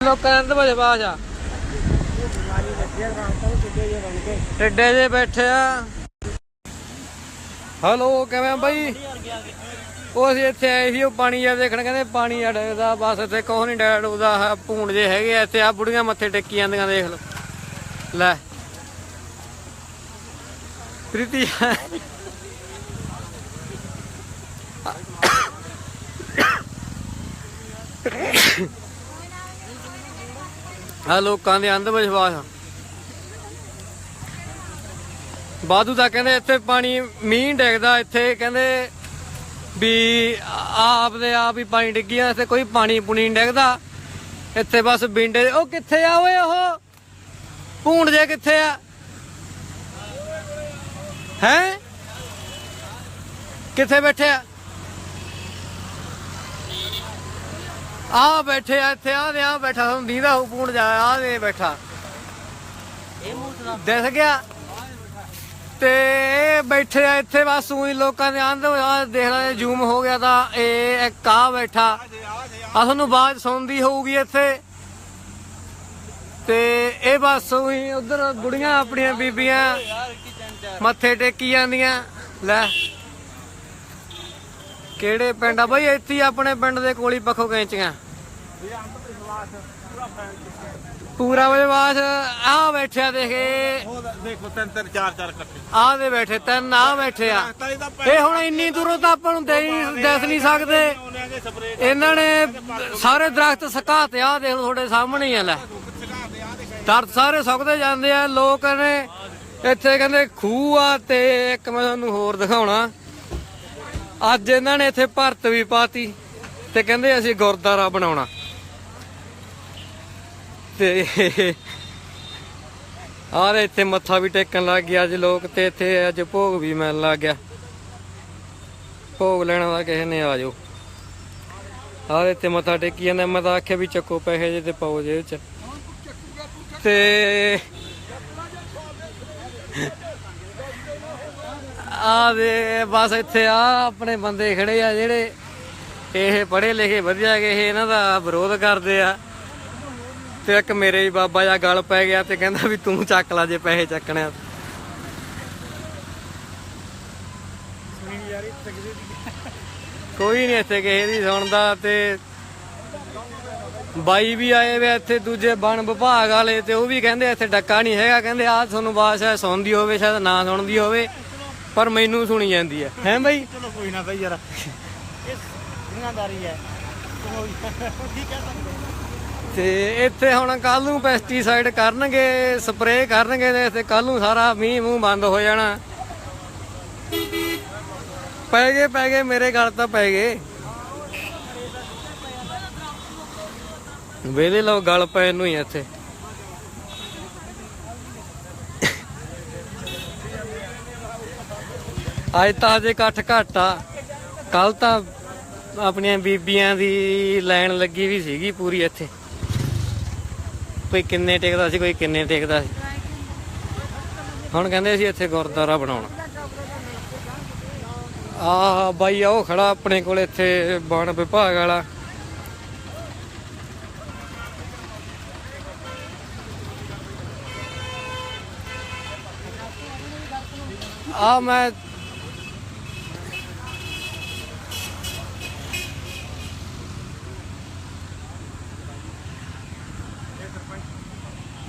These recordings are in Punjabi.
ਲੋਕਾਂ ਦੇ ਅੰਦਰ ਬਜੇ ਬਾਜਾ ਟਿੱਡੇ ਜੇ ਬੈਠੇ ਆ। ਹਲੋ, ਕਿਵੇਂ ਬਾਈ? ਉਹ ਅਸੀਂ ਇੱਥੇ ਆਏ ਸੀ, ਉਹ ਪਾਣੀ ਆ ਦੇਖਣ, ਕਹਿੰਦੇ ਪਾਣੀ ਆ ਡੇਦਾ ਬਸ ਇੱਥੇ ਕੋਹ ਨਹੀਂ ਡੈਡ ਉਹਦਾ ਭੂਣ ਜੇ ਹੈਗੇ ਆ, ਇੱਥੇ ਆ ਬੁੜੀਆਂ ਮੱਥੇ ਟੇਕੀ ਜਾਂਦੀਆਂ, ਦੇਖ ਲਓ। ਲੈ। ਪ੍ਰੀਤੀ। ਆ ਲੋਕਾਂ ਦੇ ਅੰਧ ਵਿਸ਼ਵਾਸ ਬਾਦੂ ਦਾ ਕਹਿੰਦੇ ਇੱਥੇ ਪਾਣੀ, ਮੀਂਹ ਡਿੱਗਦਾ ਇੱਥੇ, ਕਹਿੰਦੇ ਵੀ ਆਪ ਦੇ ਆਪ ਹੀ ਪਾਣੀ ਡਿੱਗਿਆ, ਇੱਥੇ ਕੋਈ ਪਾਣੀ ਪੁਣੀ ਡਿੱਗਦਾ। ਇੱਥੇ ਬਸ ਬਿੰਡੇ ਉਹ ਕਿੱਥੇ ਆ ਓਏ ਉਹ? ਭੂੰਡ ਜੇ ਕਿੱਥੇ ਆ? ਹੈ? ਕਿੱਥੇ ਬੈਠੇ ਆ? ਆ ਬੈਠੇ ਆ ਇੱਥੇ ਆ ਦੇ ਆ ਬੈਠਾ ਤੁਹਾਨੂੰ ਦੀਦਾ ਹੋ ਪੂਣ ਜਾ ਆ ਦੇ ਬੈਠਾ। ਇਹ ਮੂਤ ਦਿਸ ਗਿਆ? ਤੇ ਬੈਠੇ ਆ ਇੱਥੇ ਬਸ ਉਹੀ ਲੋਕਾਂ ਦੇ ਆਂਦੇ ਆ ਦੇਖ ਲੈ ਜ਼ੂਮ ਹੋ ਗਿਆ ਤਾਂ ਇਹ ਇੱਕ ਆ ਬੈਠਾ। ਆ ਤੁਹਾਨੂੰ ਬਾਅਦ ਸੁਣਦੀ ਹੋਊਗੀ ਇੱਥੇ। ਤੇ ਇਹ ਬਸ ਉਹੀ ਉਧਰ ਬੁੜੀਆਂ ਆਪਣੀਆਂ ਬੀਬੀਆਂ ਮੱਥੇ ਟੇਕੀ ਜਾਂਦੀਆਂ। ਲੈ। ਕਿਹੜੇ ਪਿੰਡ ਆ ਬਈ? ਇੱਥੇ ਹੀ ਆਪਣੇ ਪਿੰਡ ਦੇ ਕੋਲ ਹੀ ਪੱਖੋ ਕੈਂਚੀਆਂ। ਪੂਰਾ ਵਿਸ਼ਵਾਸ। ਆ ਬੈਠਿਆ ਦੇਖੇ ਦੇਖੋ ਤਿੰਨ ਤਿੰਨ ਚਾਰ ਚਾਰ ਇਕੱਠੇ। ਆ ਦੇ ਬੈਠੇ ਤਿੰਨ ਆ ਬੈਠੇ ਆ। ਇਹ ਹੁਣ ਇੰਨੀ ਦੂਰੋਂ ਤਾਂ ਆਪਾਂ ਨੂੰ ਦੇ ਦਿਸ ਨਹੀਂ ਸਕਦੇ। ਇਹਨਾਂ ਨੇ ਸਾਰੇ ਦਰਖਤ ਸੁਕਾਤੇ ਆ ਦੇਖ ਤੁਹਾਡੇ ਸਾਹਮਣੇ ਹੀ ਆ ਲੈ। ਦਰਦ ਸਾਰੇ ਸੁੱਕਦੇ ਜਾਂਦੇ ਆ। ਲੋਕ ਨੇ ਇੱਥੇ ਕਹਿੰਦੇ ਖੂਹ ਆ ਤੇ ਇੱਕ ਮੈਂ ਤੁਹਾਨੂੰ ਹੋਰ ਦਿਖਾਉਣਾ। ਅੱਜ ਇਹਨਾਂ ਨੇ ਇੱਥੇ ਭਰਤ ਵੀ ਪਾਤੀ ਤੇ ਕਹਿੰਦੇ ਅਸੀਂ ਗੁਰਦਾਰਾ ਬਣਾਉਣਾ। ਤੇ ਆਹ ਇੱਥੇ ਮੱਥਾ ਵੀ ਟੇਕਣ ਲੱਗ ਗਿਆ ਅੱਜ ਲੋਕ ਤੇ ਇੱਥੇ ਅੱਜ ਭੋਗ ਵੀ ਮਿਲਣ ਲੱਗ ਗਿਆ। ਭੋਗ ਲੈਣਾ ਦਾ ਕਿਸੇ ਨੇ ਆ ਜਾਓ। ਆਹ ਇੱਥੇ ਮੱਥਾ ਟੇਕੀ ਜਾਂਦਾ, ਮੈਂ ਤਾਂ ਆਖਿਆ ਵੀ ਚੱਕੋ ਪੈਸੇ ਜੇ ਤੇ ਪਾਓ ਜੇਬ ਚ। ਤੇ ਆ ਦੇ ਬਸ ਇੱਥੇ ਆ, ਆਪਣੇ ਬੰਦੇ ਖੜੇ ਆ ਜਿਹੜੇ ਇਹ ਪੜ੍ਹੇ ਲਿਖੇ ਵਧੀਆ ਹੈਗੇ, ਇਹ ਇਹਨਾਂ ਦਾ ਵਿਰੋਧ ਕਰਦੇ ਆ। ਤੇ ਇੱਕ ਮੇਰੇ ਹੀ ਬਾਬਾ ਜਾ ਗਲ ਪੈ ਗਿਆ ਤੇ ਕਹਿੰਦਾ ਵੀ ਤੂੰ ਚੱਕ ਲਾ ਜੇ ਪੈਸੇ ਚੱਕਣੇ ਆ। ਕੋਈ ਨਹੀਂ ਇੱਥੇ ਕਿਸੇ ਦੀ ਸੁਣਦਾ ਤੇ ਬਾਈ ਵੀ ਆਏ ਵੇ ਇੱਥੇ ਦੂਜੇ ਬਣ ਵਿਭਾਗ ਵਾਲੇ ਤੇ ਉਹ ਵੀ ਕਹਿੰਦੇ ਇੱਥੇ ਡੱਕਾ ਨਹੀਂ ਹੈਗਾ, ਕਹਿੰਦੇ ਆ ਤੁਹਾਨੂੰ ਬਾਤ ਸ਼ਾਇਦ ਸੁਣਦੀ ਹੋਵੇ, ਸ਼ਾਇਦ ਨਾ ਸੁਣਦੀ ਹੋਵੇ। ਪਰ ਮੈਨੂੰ ਸੁਣੀ ਜਾਂਦੀ ਹੈ। ਹੈ ਬਾਈ? ਚਲੋ ਕੋਈ ਨਾ ਬਈ ਯਾਰ। ਇਹ ਦੁਨੀਆਦਾਰੀ ਹੈ। ਕੀ ਕਹਿ ਸਕਦੇ ਤੇ ਇੱਥੇ ਹੁਣ ਕੱਲ ਨੂੰ ਪੈਸਟੀਸਾਈਡ ਕਰਨਗੇ ਸਪਰੇਅ ਕਰਨਗੇ ਤੇ ਇੱਥੇ ਕੱਲ ਨੂੰ ਸਾਰਾ ਮੀਂਹ ਮੂੰਹ ਬੰਦ ਹੋ ਜਾਣਾ। ਪੈ ਗਏ ਪੈ ਗਏ ਮੇਰੇ ਗੱਲ ਤਾਂ ਪੈ ਗਏ। ਵੇਲੇ ਲੋ ਗਲ ਪੈ ਨੂੰ ਹੀ ਇੱਥੇ। ਅੱਜ ਤਾਂ ਅਜੇ ਇਕੱਠ ਘੱਟ ਆ। ਕੱਲ ਤਾਂ ਆਪਣੀਆਂ ਬੀਬੀਆਂ ਦੀ ਲਾਈਨ ਲੱਗੀ ਵੀ ਸੀਗੀ ਪੂਰੀ ਇੱਥੇ। ਕੋਈ ਕਿੰਨੇ ਟੇਕਦਾ ਸੀ, ਕੋਈ ਕਿੰਨੇ ਟੇਕਦਾ ਸੀ। ਹੁਣ ਕਹਿੰਦੇ ਸੀ ਇੱਥੇ ਗੁਰਦੁਆਰਾ ਬਣਾਉਣਾ। ਆਹ ਬਾਈ ਆ, ਉਹ ਖੜਾ ਆਪਣੇ ਕੋਲ ਇੱਥੇ ਬਣ ਵਿਭਾਗ ਵਾਲਾ। ਆ ਮੈਂ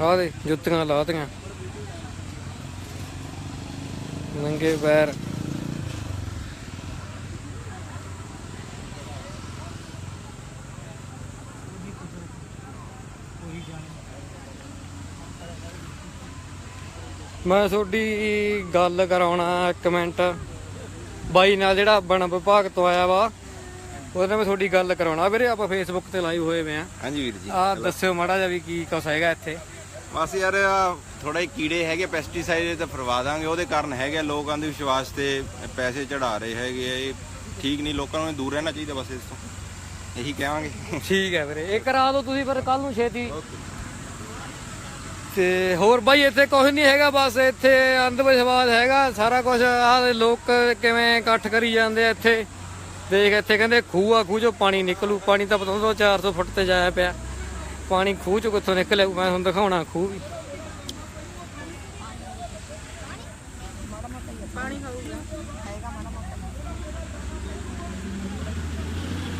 ਆ ਦੇ ਜੁੱਤੀਆਂ ਲਾਤੀਆਂ। ਨੰਗੇ ਪੈਰ। ਮੈਂ ਤੁਹਾਡੀ ਗੱਲ ਕਰਾਉਣਾ ਇੱਕ ਮਿੰਟ। ਬਾਈ ਨਾਲ ਜਿਹੜਾ ਬਣ ਵਿਭਾਗ ਤੋਂ ਆਇਆ ਵਾ ਉਹਦੇ ਨਾਲ ਮੈਂ ਤੁਹਾਡੀ ਗੱਲ ਕਰਾਉਣਾ। ਵੀਰੇ ਆਪਾਂ ਫੇਸਬੁੱਕ ਤੇ ਲਾਈਵ ਹੋਏ ਵੇ ਆ। ਹਾਂਜੀ ਵੀਰ ਜੀ। ਆ ਦੱਸਿਓ ਮਾੜਾ ਜਿਹਾ ਵੀ ਕੀ ਕੁਛ ਹੈਗਾ ਇੱਥੇ। ਬਸ ਯਾਰ ਥੋੜਾ ਕੀੜੇ ਹੈਗੇ ਪੈਸਟੀਸਾਈਡ ਤੇ ਫਰਵਾ ਦਾਂਗੇ। ਉਹਦੇ ਕਾਰਨ ਹੈਗੇ ਲੋਕਾਂ ਦੇ ਵਿਸ਼ਵਾਸ ਤੇ ਪੈਸੇ ਚੜਾ ਰਹੇ ਹੈਗੇ ਆ। ਇਹ ਠੀਕ ਨਹੀਂ ਲੋਕਾਂ ਨੂੰ ਦੂਰ ਰਹਿਣਾ ਚਾਹੀਦਾ ਬਸ ਇਸ ਤੋਂ। ਇਹੀ ਕਹਾਂਗੇ। ਠੀਕ ਹੈ ਵੀਰੇ। ਇਹ ਕਰਾ ਦਿਓ ਤੁਸੀਂ ਫਿਰ ਕੱਲ ਨੂੰ ਛੇਤੀ। ਤੇ ਹੋਰ ਬਾਈ ਇੱਥੇ ਕੁਝ ਨਹੀਂ ਹੈਗਾ ਬਸ ਇੱਥੇ ਅੰਧ ਵਿਸ਼ਵਾਸ ਹੈਗਾ। ਸਾਰਾ ਕੁਝ ਆਹ ਲੋਕ ਕਿਵੇਂ ਇਕੱਠ ਕਰੀ ਜਾਂਦੇ ਆ ਇੱਥੇ। ਦੇਖ ਇੱਥੇ ਕਹਿੰਦੇ ਖੂਹ ਆ ਖੂਹ ਚੋਂ ਪਾਣੀ ਨਿਕਲੂ। ਪਾਣੀ ਤਾਂ ਪਤਾ 400 ਫੁੱਟ ਤੇ ਜਾਇਆ ਪਿਆ। ਪਾਣੀ ਖੂਹ ਚ ਕਿੱਥੋਂ ਨਿਕਲਿਆ ਮੈਂ ਤੁਹਾਨੂੰ ਦਿਖਾਉਣਾ ਖੂਹ ਵੀ।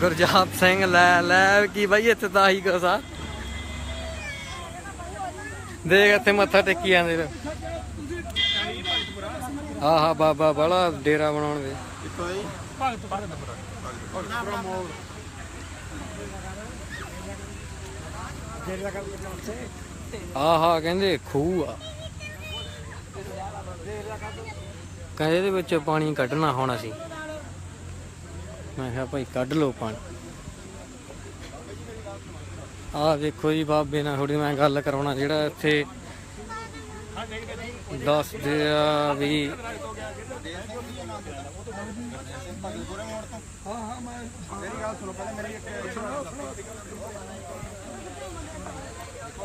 ਗੁਰਜਾਤ ਸਿੰਘ ਲੈ ਲੈ ਕੀ ਬਾਈ ਇੱਥੇ ਤਾਂ ਆਹੀ ਕੁਛ ਆ। ਦੇਖ ਇੱਥੇ ਮੱਥਾ ਟੇਕੀ ਜਾਂਦੇ ਨੇ ਆਹਾ ਬਾਬਾ ਬੜਾ ਡੇਰਾ ਬਣਾਉਣ ਦੇ। ਕਿੱਥੋਂ ਆਈ? ਜਿਹੜੇ ਲਗਾ ਉੱਥੇ ਆਹਾ, ਕਹਿੰਦੇ ਖੂਹ ਆ। ਕਹਿੰਦੇ ਇਹਦੇ ਵਿੱਚ ਪਾਣੀ ਕੱਢਣਾ ਹੋਣਾ ਅਸੀਂ। ਮੈਂ ਕਿਹਾ ਭਾਈ ਕੱਢ ਲਓ ਪਾਣੀ। ਆਹ ਦੇਖੋ ਜੀ ਬਾਬੇ ਨਾਲ ਥੋੜੀ ਮੈਂ ਗੱਲ ਕਰਾਉਣਾ, ਜਿਹੜਾ ਇੱਥੇ ਦੱਸਦੇ ਆ ਵੀ ਮੇਰੀ ਗੱਲ ਸੁਣੋ ਪਹਿਲੇ ਮੇਰੀ ਇੱਕ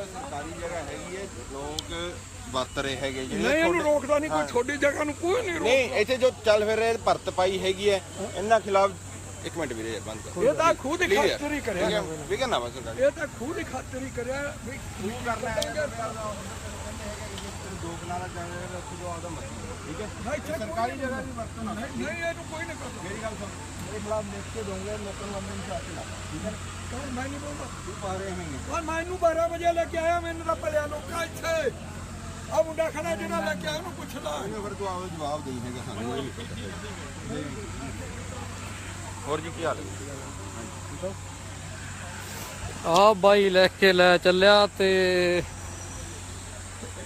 ਸਰਕਾਰੀ ਜਗ੍ਹਾ ਹੈਗੀ ਹੈ ਲੋਕ ਵਰਤ ਰਹੇ ਹੈਗੇ ਨਹੀਂ ਇਹਨੂੰ ਤੁਹਾਡੇ- ਰੋਕਦਾ ਨਹੀਂ ਕੋਈ। ਛੋਟੀ ਜਗ੍ਹਾ ਨੂੰ ਕੋਈ ਨਹੀਂ ਰੋਕ ਨਹੀਂ ਇੱਥੇ ਜੋ ਚੱਲ ਫਿਰ ਰਹੇ ਭਰਤ ਪਾਈ ਹੈਗੀ ਹੈ ਇਹਨਾਂ ਖਿਲਾਫ ਇੱਕ ਮਿੰਟ ਵੀਰੇ ਬੰਦ ਕਰ। ਇਹ ਤਾਂ ਖੁਦ ਹੀ Clear। ਖਾਤਰ ਕਰਿਆ ਠੀਕ ਹੈ, ਵਿਗਨ ਨਾ। ਬਸ ਸਰਕਾਰੀ ਇਹ ਤਾਂ ਖੁਦ ਹੀ ਖਾਤਰ ਕਰਿਆ ਵੀ ਕੀ ਕਰਨਾ ਦੋ ਕਨਾਲਾ ਚਾਹੇ ਰੱਖੋ ਜੋ ਆਦਾ ਮਰਜ਼ੀ ਠੀਕ ਹੈ ਨਹੀਂ ਇੱਥੇ ਸਰਕਾਰੀ ਜਗ੍ਹਾ ਦੀ ਵਰਤੋਂ ਨਾ ਨਹੀਂ, ਇਹਨੂੰ ਕੋਈ ਨਹੀਂ ਕਰਦਾ। ਮੇਰੀ ਗੱਲ ਸੁਣ। ਮੇਰੇ ਖਿਲਾਫ ਲਿਖ ਕੇ ਦੋਗੇ ਲੋਕਾਂ ਨੂੰ ਅੰਦਰ ਚਾਹ ਕੇ ਲਾ ਠੀਕ ਹੈ ਕਹੋ ਮੈਂ ਨਹੀਂ ਬੋਲਦਾ। ਤੂੰ ਪਾ ਰਹੇ ਹੈਗੇ ਉਹ ਮੈਨੂੰ 12 ਵਜੇ ਲੈ ਕੇ ਆਇਆ ਮੈਨੂੰ ਤਾਂ ਭਲਿਆ ਲੋਕਾਂ ਇੱਥੇ। ਆ ਮੁੰਡਾ ਖੜਾ ਜਿਹੜਾ ਲੈ ਕੇ ਆਇਆ ਉਹਨੂੰ ਪੁੱਛਦਾ। ਇਹਨੂੰ ਫਿਰ ਤੂੰ ਆਪਦਾ ਜਵਾਬ ਦੇਈ ਹੈਗਾ ਸਾਨੂੰ। ਹੋਰ ਜੀ ਕੀ ਹਾਲ ਹੈ? ਆ ਬਾਈ ਲੈ ਕੇ ਲੈ ਚੱਲਿਆ ਤੇ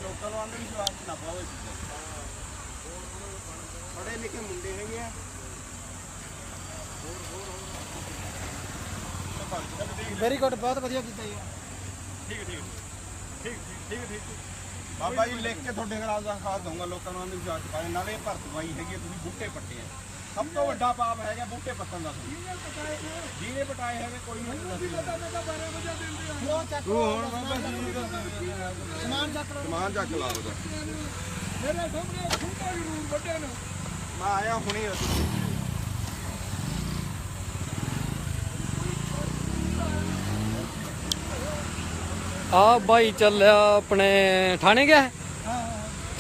ਲੋਕਾਂ ਨੂੰ ਅੰਦਰ ਵਿਸ਼ਵਾਸ ਨਾ ਪਾਓ ਪੜੇ ਲਿਖੇ ਮੁੰਡੇ ਹੈਗੇ ਵੈਰੀ ਗੁੱਡ ਬਹੁਤ ਵਧੀਆ ਕੀਤਾ ਜੀ। ਬਾਬਾ ਜੀ ਲਿਖ ਕੇ ਤੁਹਾਡੇ ਖਿਲਾਫ ਦਾ ਖਾਸ ਦਊਂਗਾ ਲੋਕਾਂ ਨੂੰ ਅੰਦਰ ਵਿਸ਼ਵਾਸ ਪਾਏ। ਨਾਲੇ ਭਰਤ ਬਾਈ ਹੈਗੀ ਤੁਸੀਂ ਬੂਟੇ ਪੱਟੇ ਆ। ਸਭ ਤੋਂ ਵੱਡਾ ਪਾਪ ਹੈਗਾ ਬੂਟੇ ਪੱਟਣ ਦਾ ਜਿਹਨੇ ਪਟਾਏ ਹੈਗੇ ਕੋਈ ਨਹੀਂ ਤੂੰ ਹੁਣ ਬਾਬਾ ਜੀ ਸਮਾਨ ਚੱਕ ਲਓ ਸਮਾਨ ਚੱਕ ਲਾ। ਉਹਦਾ। ਮੇਰੇ ਸਾਹਮਣੇ ਖੁੰਡਾ ਜ਼ਰੂਰ ਵੱਡੇ ਨੇ। ਮੈਂ ਆਇਆ ਹੁਣੇ ਆ ਬਾਈ ਚੱਲਿਆ ਆਪਣੇ ਥਾਣੇ ਗਿਆ?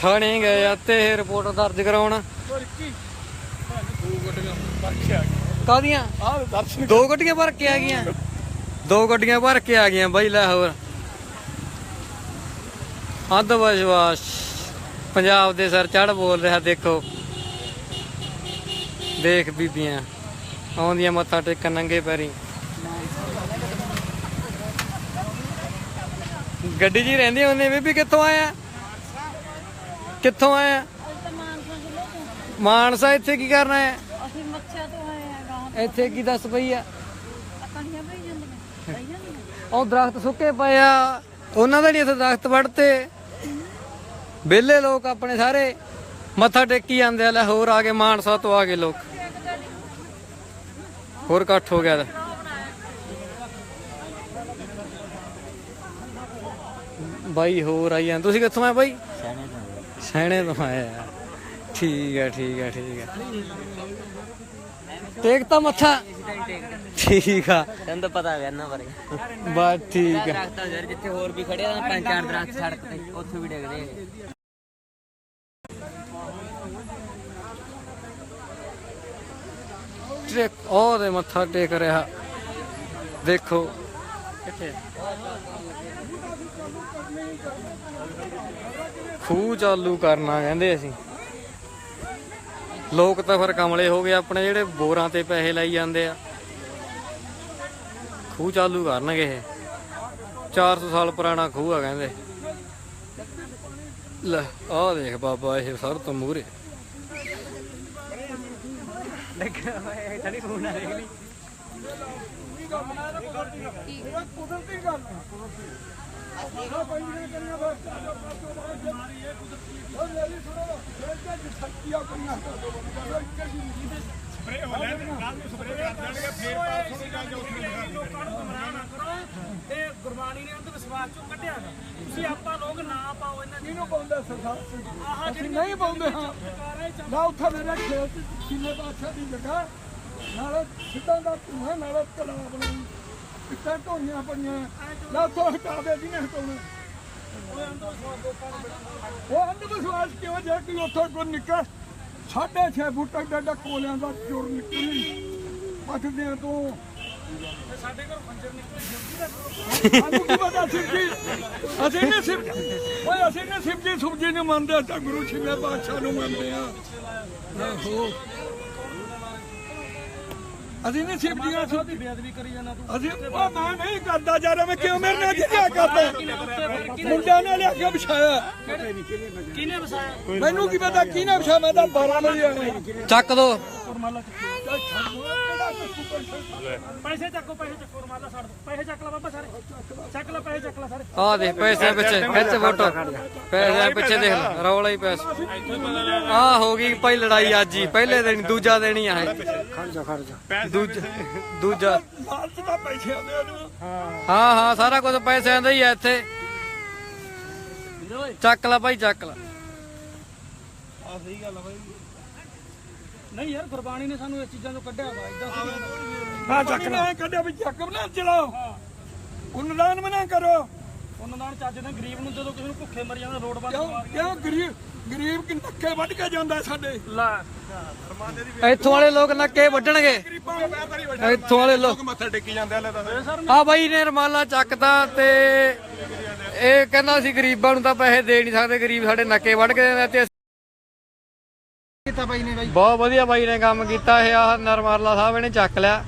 ਥਾਣੇ ਗਏ ਆ ਤੇ ਰਿਪੋਰਟ ਦਰਜ ਕਰਾਉਣ। ਕਾਦੀਆਂ ਦੋ ਗੱਡੀਆਂ ਭਰ ਕੇ ਆ ਗਈਆਂ। ਦੋ ਗੱਡੀਆਂ ਭਰ ਕੇ ਆ ਗਈਆਂ ਬਾਈ, ਲੈ ਹੋਰ। ਅੰਧ ਵਿਸ਼ਵਾਸ। ਪੰਜਾਬ ਦੇ ਸਰ ਚੜ ਬੋਲ ਰਿਹਾ, ਦੇਖੋ। ਦੇਖ ਬੀਬੀਆਂ, ਆਉਂਦੀਆਂ ਮੱਥਾ ਟੇਕਣ, ਨੰਗੇ ਪੈਰੀ। ਗੱਡੀ 'ਚ ਹੀ ਰਹਿੰਦੀਆਂ ਉਹਨੇ ਬੀਬੀ ਕਿੱਥੋਂ ਆਇਆ? ਕਿੱਥੋਂ ਆਇਆ? ਮਾਨਸਾ ਇੱਥੇ ਕੀ ਕਰਨਾ ਹੈ ਅਸੀਂ ਮੱਛਿਆ ਤੋਂ ਆਏ ਆ ਗਾਂ ਇੱਥੇ ਕੀ ਦੱਸ ਪਈ ਆ? ਕਣੀਆਂ ਪਈ ਜਾਂਦੀਆਂ ਪਈ ਜਾਂਦੀਆਂ। ਉਹ ਦਰਖਤ ਸੁੱਕੇ ਪਏ ਆ। ਉਹਨਾਂ ਦਾ ਨਹੀਂ ਇੱਥੇ ਦਰਖਤ ਵੜਤੇ ਵਿਹਲੇ ਲੋਕ ਆਪਣੇ ਸਾਰੇ। ਮੱਥਾ ਟੇਕੀ ਜਾਂਦੇ ਆ ਲੈ ਹੋਰ ਆ ਗਏ ਮਾਨਸਾ ਤੋਂ ਆ ਗਏ ਲੋਕ। ਹੋਰ ਇਕੱਠ ਹੋ ਗਿਆ ਬਾਈ ਹੋਰ ਆਈ ਜਾਂਦੇ। ਤੁਸੀਂ ਕਿੱਥੋਂ ਆਏ ਬਾਈ? ਸੈਣੇ ਤੋਂ ਆਏ। ਆ। ਠੀਕ ਆ ਠੀਕ ਆ ਠੀਕ ਆ। ਟੇਕ ਤਾਂ ਮੱਥਾ। ਠੀਕ ਆ। ਤੈਨੂੰ ਤਾਂ ਪਤਾ ਹੈ ਇਹਨਾਂ ਬਾਰੇ। ਬਸ ਠੀਕ ਆ। ਦਰਖਤ ਯਾਰ ਜਿੱਥੇ ਹੋਰ ਵੀ ਖੜੇ ਆ ਨਾ ਪੰਜ ਚਾਰ ਦਰਖਤ ਸੜਕ ਤੇ ਉੱਥੇ ਵੀ ਡਿੱਗਦੇ ਹੈਗੇ ਟੇਕ ਉਹ ਦੇ ਮੱਥਾ ਟੇਕ ਰਿਹਾ। ਦੇਖੋ। ਕਿੱਥੇ? ਖੂਹ ਚਾਲੂ ਕਰਨਾ ਕਹਿੰਦੇ ਅਸੀਂ। ਲੋਕ ਤਾਂ ਫਿਰ ਕਮਲੇ ਹੋ ਗਏ ਆਪਣੇ ਜਿਹੜੇ ਬੋਰਾਂ ਤੇ ਪੈਸੇ ਲਾਈ ਜਾਂਦੇ ਆ। ਖੂਹ ਚਾਲੂ ਕਰਨਗੇ ਇਹ। 400 ਸਾਲ ਪੁਰਾਣਾ ਖੂਹ ਆ ਕਹਿੰਦੇ। ਲੈ, ਆਹ ਦੇਖ ਬਾਬਾ, ਇਹ ਸਰ ਤੋਂ ਮੂਰੇ ਕੁਦਰਤੀ ਗੱਲ ਆਹ ਪੈਂਦੀਆਂ ਕਰੀਆਂ ਬਸ ਲਈ ਸੁਣੋ ਇਹ ਤਾਂ ਛੱਕੀਆਂ ਸਪਰੇ ਹੋ ਲੈ ਕੱਲ ਨੂੰ ਸਪਰੇ ਕਰ ਦੇਣਗੇ ਫੇਰ ਪਰਸੋਂ ਦੀ ਗੱਲ ਜੋ ਲੋਕਾਂ ਨੂੰ ਗੁੰਮਰਾਹ ਨਾ ਕਰੋ ਤੇ ਗੁਰਬਾਣੀ ਨੇ ਅੰਧ ਵਿਸ਼ਵਾਸ ਚੋਂ ਕੱਢਿਆ ਨਾ ਤੁਸੀਂ ਆਪਾਂ ਲੋਕ ਨਾ ਪਾਓ ਇਹਨਾਂ ਜਿਹਨੂੰ ਪਾਉਂਦੇ ਸਰਦਾਰ ਆਹ ਜਿਹੜੀ ਨਹੀਂ ਪਾਉਂਦੇ, ਹਾਂ। ਨਾ ਉੱਥੇ ਮੇਰੇ ਖੇਤ ਕਿੰਨੇ ਪਾਛਾ ਦੀ ਜਗ੍ਹਾ, ਨਾਲੇ ਸਿੱਧਾ ਦਾ ਧੂਆਂ, ਨਾਲੇ ਤਲਾਬ ਬਣਾਈ ਕਿੱਥੇ ਢੋਈਆਂ ਪਈਆਂ? ਲੈ ਹਟਾ ਦੇ ਜਿਹਨੇ ਹਟਾਉਣਾ ਉਹ ਅੰਧ ਵਿਸ਼ਵਾਸ ਕਿਉਂ ਜੇ ਕਿ ਉੱਥੋਂ ਕੋਈ ਨਿਕਲ? ਸਾਢੇ 6 ਫੁੱਟ ਦਾ ਕੋਲਿਆਂ ਦਾ ਚੋਰ ਨਿਕਲੀ। ਪੱਟਦਿਆਂ ਤੋਂ। ਸਾਡੇ ਘਰ ਖੰਜਰ ਨਿਕਲੇ ਸਾਨੂੰ ਕੀ ਪਤਾ ਸਿੱਧੀ ਅਸੀਂ ਨੇ ਸਿਰ ਓਏ, ਅਸੀਂ ਨੇ ਸਿੱਧੀ ਸੁਬਜੀ ਨੂੰ ਮੰਨਦੇ ਤਾਂ ਗੁਰੂ ਸਿਵੇ ਬਾਦਸ਼ਾਹ ਨੂੰ ਮੰਨਦੇ ਆ। ਆਹੋ। ਅਸੀਂ ਨੇ ਸਿੱਧੀਆਂ ਦੀ ਬੇਅਦਬੀ ਕਰੀ ਜਾਂਦਾ ਤੂੰ। ਅਸੀਂ ਉਹ ਮੈਂ ਨਹੀਂ ਕਰਦਾ ਯਾਰ ਮੈਂ ਕਿਉਂ ਮੇਰੇ ਨਾਲ ਜਿਹਾ ਕਰਦਾ? ਮੁੰਡਿਆਂ ਨੇ ਲਿਆ ਕੇ ਵਿਛਾਇਆ। ਕਿਹਨੇ ਵਸਾਇਆ? ਮੈਨੂੰ ਕੀ ਪਤਾ ਕਿਹਨੇ ਵਿਛਾਇਆ ਮੈਂ ਤਾਂ 12 ਵਜੇ ਆਇਆ। ਚੱਕ ਦੋ। ਪੈਸੇ ਚੱਕੋ ਪੈਸੇ ਚੱਕੋ ਰਮਾਲਾ ਛੱਡ ਦੋ ਪੈਸੇ ਚੱਕ ਲੈ ਬਾਬਾ ਸਾਰੇ। ਚੱਕ ਲੈ ਪੈਸੇ ਚੱਕ ਲੈ ਸਾਰੇ। ਆ ਦੇ ਪੈਸੇ ਪਿੱਛੇ ਖਿੱਚ ਫੋਟੋ। ਪੈਸੇ ਪਿੱਛੇ ਦੇਖ ਲੈ ਰੌਲਾ ਹੀ ਪੈਸੇ ਆ ਹੋ ਗਈ ਭਾਈ ਲੜਾਈ ਅੱਜ ਹੀ ਪਹਿਲੇ ਦਿਨ ਦੂਜਾ ਦਿਨ ਹੀ ਆ ਇਹ। ਦੂਜਾ ਦੂਜਾ। ਹਾਂ ਹਾਂ ਸਾਰਾ ਕੁਝ ਪੈਸਿਆਂ ਦਾ ਹੀ ਆ ਇੱਥੇ। ਚੱਕ ਲੈ ਭਾਈ ਚੱਕ ਲੈ। ਨਹੀਂ ਯਾਰ ਗੁਰਬਾਣੀ ਨੇ ਸਾਨੂੰ ਇਸ ਚੀਜ਼ਾਂ ਤੋਂ ਕੱਢਿਆ ਵਾ ਇਦਾਂ ਮੈਂ ਚੱਕਣਾ ਕੱਢਿਆ ਵੀ ਚੱਕ ਬਣਾ ਚਲਾਓ ਉਨਦਾਨ ਮਨਾ ਕਰੋ। ਉਹਨਾਂ ਨਾਲ ਚੱਜ ਦੇ ਗਰੀਬ ਨੂੰ ਜਦੋਂ ਕਿਸੇ ਨੂੰ ਭੁੱਖੇ ਮਰ ਜਾਂਦਾ ਰੋਡ ਬੰਦ ਕਿਉਂ ਕਿਉਂ ਗਰੀਬ ਗਰੀਬ ਕਿ ਨੱਕੇ ਵੱਢ ਕੇ ਜਾਂਦਾ ਸਾਡੇ? ਇੱਥੋਂ ਵਾਲੇ ਲੋਕ ਨੱਕੇ ਵੱਢਣਗੇ। ਇੱਥੋਂ ਵਾਲੇ ਲੋਕ ਮੱਥਾ ਟੇਕੀ ਜਾਂਦੇ ਹਲੇ ਤਾਂ ਆ ਬਾਈ ਨੇ ਰਮਾਲਾ ਚੱਕਦਾ ਤੇ ਇਹ ਕਹਿੰਦਾ ਸੀ ਗਰੀਬਾਂ ਨੂੰ ਤਾਂ ਪੈਸੇ ਦੇ ਨਹੀਂ ਸਕਦੇ ਗਰੀਬ ਸਾਡੇ ਨੱਕੇ ਵੱਢ ਕੇ ਦਿੰਦੇ ਤੇ ਕੀਤਾ ਬਾਈ ਨੇ ਬਾਈ? ਬਹੁਤ ਵਧੀਆ ਬਾਈ ਨੇ ਕੰਮ ਕੀਤਾ ਇਹ ਆਹ ਨਰਮਾਲਾ ਸਾਹਿਬ ਇਹਨੇ ਚੱਕ ਲਿਆ।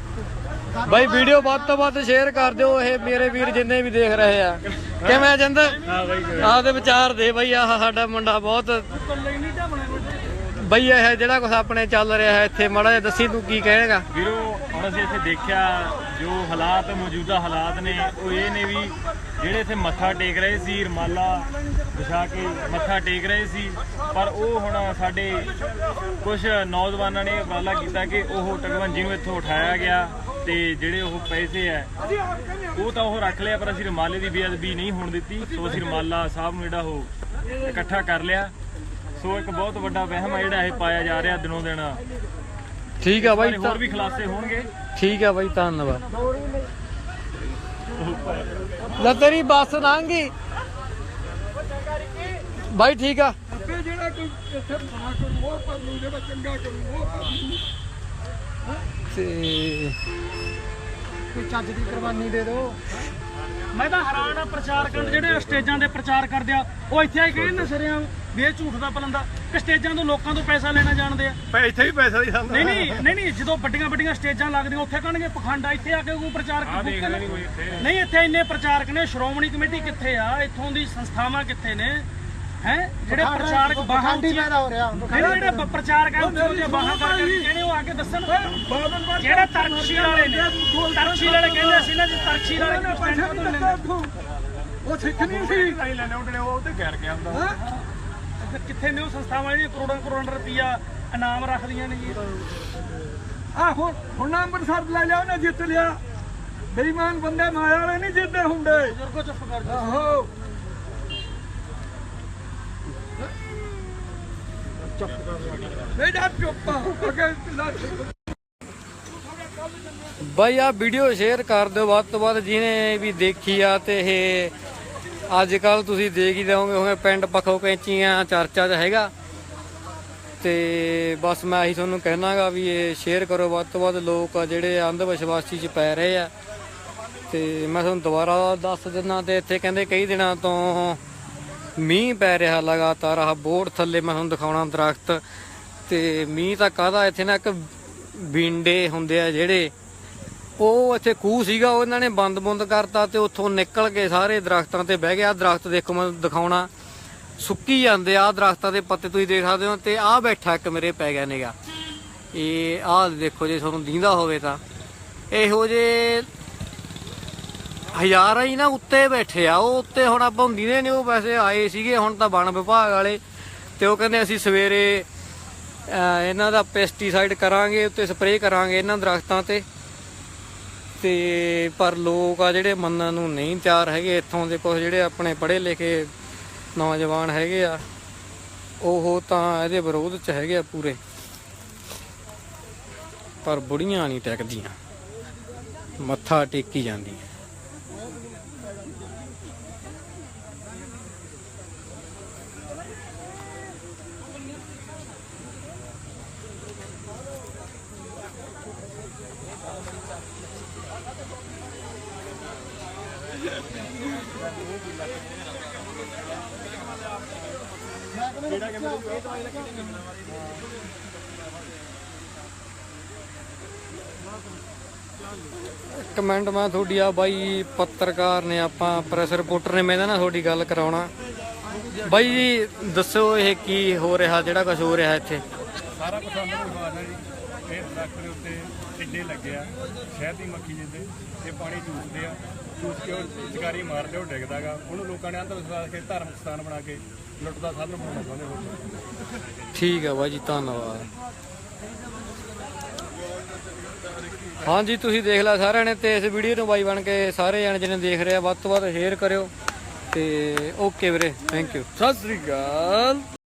ਬਾਈ ਵੀਡੀਓ ਵੱਧ ਤੋਂ ਵੱਧ ਸ਼ੇਅਰ ਕਰ ਦਿਓ ਇਹ ਮੇਰੇ ਵੀਰ ਜਿੰਨੇ ਵੀ ਦੇਖ ਰਹੇ ਆ। ਕਿਵੇਂ ਜਿੰਦ? ਹਾਂ ਬਾਈ ਆਪਦੇ ਵਿਚਾਰ ਦੇ ਬਾਈ ਆਹ ਸਾਡਾ ਮੁੰਡਾ ਬਹੁਤ ਬਈ ਇਹ ਜਿਹੜਾ ਕੁਝ ਆਪਣੇ ਚੱਲ ਰਿਹਾ ਹੈ ਇੱਥੇ, ਮਾੜਾ ਜਿਹਾ ਦੱਸੀ ਤੂੰ ਕੀ ਕਹੇਗਾ ਵੀਰੋ, ਹੁਣ ਅਸੀਂ ਇੱਥੇ ਦੇਖਿਆ ਜੋ ਹਾਲਾਤ, ਮੌਜੂਦਾ ਹਾਲਾਤ ਨੇ, ਉਹ ਇਹ ਨੇ ਵੀ ਜਿਹੜੇ ਇੱਥੇ ਮੱਥਾ ਟੇਕ ਰਹੇ ਸੀ, ਰਮਾਲਾ ਵਿਛਾ ਕੇ ਮੱਥਾ ਟੇਕ ਰਹੇ ਸੀ, ਪਰ ਉਹ ਹੁਣ ਸਾਡੇ ਕੁਝ ਨੌਜਵਾਨਾਂ ਨੇ ਉਪਰਾਲਾ ਕੀਤਾ ਕਿ ਉਹ ਟਗਵੰਜੀ ਨੂੰ ਇੱਥੋਂ ਉਠਾਇਆ ਗਿਆ ਤੇ ਜਿਹੜੇ ਉਹ ਪੈਸੇ ਐ ਉਹ ਤਾਂ ਉਹ ਰੱਖ ਲਿਆ, ਪਰ ਅਸੀਂ ਰਮਾਲੇ ਦੀ ਬੇਅਦਬੀ ਨਹੀਂ ਹੋਣ ਦਿੱਤੀ। ਸੋ ਅਸੀਂ ਰਮਾਲਾ ਸਾਹਿਬ ਨੂੰ ਜਿਹੜਾ ਉਹ ਇਕੱਠਾ ਕਰ ਲਿਆ। ਸੋ ਇੱਕ ਬਹੁਤ ਵੱਡਾ ਵਹਿਮ ਆ ਜਿਹੜਾ ਇਹ ਪਾਇਆ ਜਾ ਰਿਹਾ ਦਿਨੋਂ ਦਿਨ। ਠੀਕ ਆ ਬਾਈ ਹੋਰ ਵੀ ਖੁਲਾਸੇ ਹੋਣਗੇ। ਠੀਕ ਆ ਬਾਈ ਧੰਨਵਾਦ। ਲੈ ਤੇਰੀ ਬੱਸ ਲੰਘੀ ਬਾਈ ਠੀਕ ਆ। ਆਪੇ ਜਿਹੜਾ ਕੋਈ ਇੱਥੇ ਬਣਾ ਕਰੂ ਉਹ ਪਰ ਨੂੰ ਜਿਹੜਾ ਚੰਗਾ ਕਰੂ ਉਹ ਕਰ ਲੂ। ਤੇ ਕੋਈ ਚੱਜ ਦੀ ਕੁਰਬਾਨੀ ਦੇ ਦਿਓ। ਮੈਂ ਤਾਂ ਹੈਰਾਨ ਆ ਪ੍ਰਚਾਰਕਾਂ ਜਿਹੜੇ ਸਟੇਜਾਂ ਦੇ ਪ੍ਰਚਾਰ ਕਰਦੇ ਆ ਉਹ ਇੱਥੇ ਆ ਕੇ ਕਹਿੰਦੇ ਨਸਰਿਆਂ ਵੀ ਇਹ ਝੂਠ ਦਾ ਪਲੰਦਾ। ਕਿ ਸਟੇਜਾਂ ਤੋਂ ਲੋਕਾਂ ਤੋਂ ਪੈਸਾ ਲੈਣਾ ਜਾਣਦੇ ਆ। ਇੱਥੇ ਵੀ ਪੈਸਾ ਦੀ ਸਾਨੂੰ ਨਹੀਂ ਨਹੀਂ ਨਹੀਂ ਨਹੀਂ ਜਦੋਂ ਵੱਡੀਆਂ ਵੱਡੀਆਂ ਸਟੇਜਾਂ ਲੱਗਦੀਆਂ ਉੱਥੇ ਕਹਿਣਗੇ ਪਖੰਡਾ ਇੱਥੇ ਆ ਕੇ ਕੋਈ ਪ੍ਰਚਾਰਕ ਨਹੀਂ ਇੱਥੇ। ਇੰਨੇ ਪ੍ਰਚਾਰਕ ਨੇ ਸ਼੍ਰੋਮਣੀ ਕਮੇਟੀ ਕਿੱਥੇ ਆ? ਇੱਥੋਂ ਦੀ ਸੰਸਥਾਵਾਂ ਕਿੱਥੇ ਨੇ? ਹੈ? ਜਿਹੜੇ ਪ੍ਰਚਾਰਕ ਬਾਹਾਂ ਉੱਚੀਆਂ- ਪੈਦਾ ਹੋ ਰਿਹਾ। ਨਹੀਂ ਜਿਹੜੇ ਪ੍ਰਚਾਰਕ ਆ ਉੱਚੇ ਉੱਚੇ ਬਾਹਾਂ ਕਰਕੇ ਕਹਿੰਦੇ ਉਹ ਆ ਕੇ ਦੱਸਣ। ਜਿਹੜੇ ਤਰਕਸ਼ੀਲ ਵਾਲੇ ਨੇ। ਤਰਕਸ਼ੀਲ ਵਾਲੇ ਕਹਿੰਦੇ ਅਸੀਂ ਨਾ ਜੀ ਤਰਕਸ਼ੀਲ ਵਾਲੇ ਨੂੰ ਉਹ ਸਿੱਖ ਨਹੀਂ ਸੀ। ਲੈਣੇ ਉੱਡਣੇ ਉਹ ਤੇ ਗੈਰ ਕੇ ਆਉਂਦਾ ਤੇ ਕਿੱਥੇ ਨੇ ਉਹ ਸੰਸਥਾਵਾਂ ਜਿਹੜੀਆਂ ਕਰੋੜਾਂ ਕਰੋੜਾਂ ਰੁਪਈਆ ਇਨਾਮ ਰੱਖਦੀਆਂ ਨੇ ਜੀ? ਆ ਹੁਣ ਹੁਣ ਅੰਮ੍ਰਿਤਸਰ ਲੈ ਲਿਆ ਉਹਨੇ ਜਿੱਤ ਲਿਆ। ਬੇਈਮਾਨ ਬੰਦੇ ਮਾਇਆ ਵਾਲੇ ਨਹੀਂ ਜਿੱਤਦੇ ਹੁੰਦੇ। ਬਜ਼ੁਰਗੋ ਚੁੱਪ ਕਰ ਜਾਓ। ਆਹੋ। ਨਹੀਂ ਜਾ ਚੁੱਪ ਅਗੇ ਬਾਈ ਆ ਵੀਡੀਓ ਸ਼ੇਅਰ ਕਰ ਦਿਓ ਵੱਧ ਤੋਂ ਵੱਧ ਜਿਹਨੇ ਵੀ ਦੇਖੀ ਆ ਤੇ ਇਹ ਅੱਜ ਕੱਲ ਤੁਸੀਂ ਦੇਖ ਹੀ ਲਓਗੇ ਹੋਗੇ, ਪਿੰਡ ਪੱਖੋਂ ਕੈਂਚੀਆਂ, ਚਰਚਾ 'ਚ ਹੈਗਾ। ਤੇ ਬਸ ਮੈਂ ਇਹੀ ਤੁਹਾਨੂੰ ਕਹਿਣਾਗਾ ਵੀ ਇਹ ਸ਼ੇਅਰ ਕਰੋ, ਵੱਧ ਤੋਂ ਵੱਧ ਲੋਕ ਆ ਜਿਹੜੇ ਅੰਧ ਵਿਸ਼ਵਾਸੀ 'ਚ ਪੈ ਰਹੇ ਆ। ਤੇ ਮੈਂ ਤੁਹਾਨੂੰ ਦੁਬਾਰਾ ਦੱਸ ਦਿੰਦਾ ਤੇ ਇੱਥੇ ਕਹਿੰਦੇ ਕਈ ਦਿਨਾਂ ਤੋਂ ਮੀਂਹ ਪੈ ਰਿਹਾ ਲਗਾਤਾਰ, ਆਹ ਬੋਰਡ ਥੱਲੇ ਮੈਂ ਤੁਹਾਨੂੰ ਦਿਖਾਉਣਾ ਦਰਖਤ। ਤੇ ਮੀਂਹ ਤਾਂ ਕਾਹਦਾ? ਇੱਥੇ ਨਾ ਇੱਕ ਵਿੰਡੇ ਹੁੰਦੇ ਆ ਜਿਹੜੇ ਉਹ ਇੱਥੇ ਖੂਹ ਸੀਗਾ, ਉਹ ਇਹਨਾਂ ਨੇ ਬੰਦ-ਬੰਦ ਕਰਤਾ ਤੇ ਉੱਥੋਂ ਨਿਕਲ ਕੇ ਸਾਰੇ ਦਰਖਤਾਂ ਤੇ ਬਹਿ ਗਿਆ ਦਰਖਤ ਦੇਖੋ ਮੈਂ ਦਿਖਾਉਣਾ। ਸੁੱਕੀ ਜਾਂਦੇ ਆ ਦਰਖਤਾਂ ਦੇ ਪੱਤੇ ਤੁਸੀਂ ਦੇਖ ਸਕਦੇ ਹੋ ਤੇ ਆਹ ਬੈਠਾ ਇੱਕ ਮੇਰੇ ਪੈ ਗਿਆ ਨੇਗਾ। ਇਹ ਆਹ ਦੇਖੋ ਜੇ ਤੁਹਾਨੂੰ ਦੀਂਦਾ ਹੋਵੇ ਤਾਂ। ਇਹੋ ਜੇ ਹਜ਼ਾਰਾਂ ਹੀ ਨਾ ਉੱਤੇ ਬੈਠੇ ਆ। ਉਹ ਉੱਤੇ ਹੁਣ ਆਪਾਂ ਨੂੰ ਨੇ ਉਹ ਵੈਸੇ ਆਏ ਸੀਗੇ, ਹੁਣ ਤਾਂ ਵਣ ਵਿਭਾਗ ਵਾਲੇ। ਤੇ ਉਹ ਕਹਿੰਦੇ ਅਸੀਂ ਸਵੇਰੇ ਇਹਨਾਂ ਦਾ ਪੈਸਟੀਸਾਈਡ ਕਰਾਂਗੇ, ਉੱਤੇ ਸਪਰੇਅ ਕਰਾਂਗੇ ਇਹਨਾਂ ਦਰਖਤਾਂ ਤੇ। ਤੇ ਪਰ ਲੋਕ ਆ ਜਿਹੜੇ ਮੰਨਣ ਨੂੰ ਨਹੀਂ ਤਿਆਰ ਹੈਗੇ, ਇੱਥੋਂ ਦੇ ਕੁਝ ਜਿਹੜੇ ਆਪਣੇ ਪੜ੍ਹੇ ਲਿਖੇ ਨੌਜਵਾਨ ਹੈਗੇ ਆ, ਉਹ ਤਾਂ ਇਹਦੇ ਵਿਰੋਧ ਚ ਹੈਗੇ ਆ ਪੂਰੇ। ਪਰ ਬੁੜੀਆਂ ਨਹੀਂ ਟਿਕਦੀਆਂ। ਮੱਥਾ ਟੇਕੀ ਜਾਂਦੀਆਂ। ਕਮੈਂਟ ਮੈਂ ਤੁਹਾਡੀ ਆ ਬਾਈ ਪੱਤਰਕਾਰ ਨੇ, ਆਪਾਂ ਪ੍ਰੈਸ ਰਿਪੋਰਟਰ ਨੇ ਮੈਂ ਇਹਦਾ ਨਾ ਤੁਹਾਡੀ ਗੱਲ ਕਰਾਉਣਾ। ਬਾਈ ਜੀ, ਦੱਸੋ ਇਹ ਕੀ ਹੋ ਰਿਹਾ, ਜਿਹੜਾ ਕੁਝ ਹੋ ਰਿਹਾ ਇੱਥੇ? ਸਾਰਾ ਕੁਝ ਅੰਦਰ ਵਿਖਾਣਾ ਜੀ। ਇਹ ਦਰਖਤ ਦੇ ਉੱਤੇ ਟਿੱਡੇ ਲੱਗੇ ਸ਼ਹਿਦ ਦੀ ਮੱਖੀ ਜਿੰਦੇ, ਇਹ ਪਾਣੀ ਚੂਸਦੇ ਆ। ਚੂਸ ਕੇ ਉਹ ਚਿਕਾਰੀ ਮਾਰਦੇ, ਉਹ ਡਿੱਗਦਾਗਾ ਉਹਨੂੰ ਲੋਕਾਂ ਨੇ ਅੰਧ ਵਿਸ਼ਵਾਸ ਕੇ ਧਾਰਮਿਕ ਸਥਾਨ ਬਣਾ ਕੇ ਲੁੱਟ ਦਾ ਸਾਧਨ ਬਣਾਉਣਾ ਚਾਹੁੰਦੇ ਹੋ? ਠੀਕ ਹੈ ਬਾਈ ਜੀ ਧੰਨਵਾਦ। ਹਾਂਜੀ ਤੁਸੀਂ ਦੇਖ ਲਿਆ ਸਾਰਿਆਂ ਨੇ ਤੇ ਇਸ ਵੀਡੀਓ ਨੂੰ ਬਾਈ ਬਣ ਕੇ ਸਾਰੇ ਜਣੇ ਜਿਹਨੇ ਦੇਖ ਰਿਹਾ ਵੱਧ ਤੋਂ ਵੱਧ ਸ਼ੇਅਰ ਕਰਿਓ ਤੇ ਓਕੇ ਵੀਰੇ thank you Sat Sri Akal.